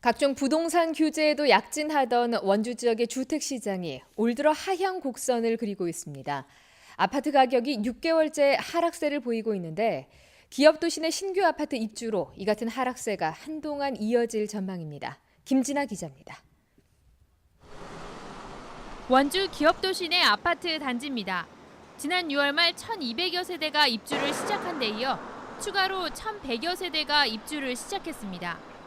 각종 부동산 규제에도 약진하던 원주 지역의 주택 시장이 올 들어 하향 곡선을 그리고 있습니다. 아파트 가격이 6개월째 하락세를 보이고 있는데 기업 도시 내 신규 아파트 입주로 이 같은 하락세가 한동안 이어질 전망입니다. 김진아 기자입니다. 원주 기업 도시 내 아파트 단지입니다. 지난 6월 말 1,200여 세대가 입주를 시작한 데 이어 추가로 1,100여 세대가 입주를 시작했습니다.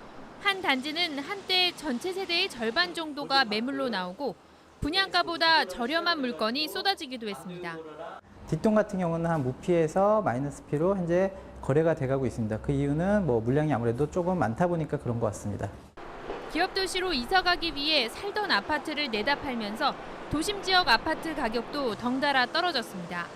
한 단지는 한때 전체 세대의 절반 정도가 매물로 나오고 분양가보다 저렴한 물건이 쏟아지기도 했습니다. 뒷동 같은 경우는 한 무피에서 마이너스 피로 현재 거래가 돼가고 있습니다. 그 이유는 뭐 물량이 아무래도 조금 많다 보니까 그런 것 같습니다. 기업 도시로 이사 가기 위해 살던 아파트를 내다 팔면서 도심 지역 아파트 가격도 덩달아 떨어졌습니다.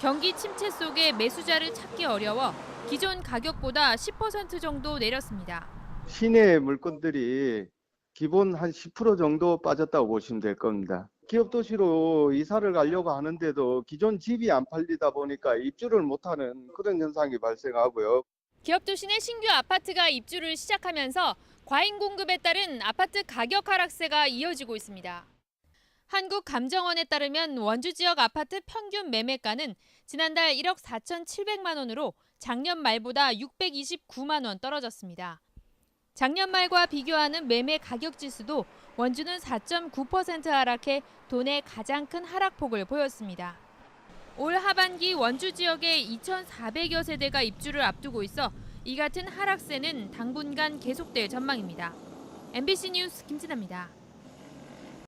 경기 침체 속에 매수자를 찾기 어려워 기존 가격보다 10% 정도 내렸습니다. 시내 물건들이 기본 한 10% 정도 빠졌다고 보시면 될 겁니다. 기업 도시로 이사를 가려고 하는데도 기존 집이 안 팔리다 보니까 입주를 못하는 그런 현상이 발생하고요. 기업 도시 내 신규 아파트가 입주를 시작하면서 과잉 공급에 따른 아파트 가격 하락세가 이어지고 있습니다. 한국감정원에 따르면 원주 지역 아파트 평균 매매가는 지난달 1억 4,700만 원으로 작년 말보다 629만 원 떨어졌습니다. 작년 말과 비교하는 매매 가격 지수도 원주는 4.9% 하락해 도내 가장 큰 하락폭을 보였습니다. 올 하반기 원주 지역에 2,400여 세대가 입주를 앞두고 있어 이 같은 하락세는 당분간 계속될 전망입니다. MBC 뉴스 김진아입니다.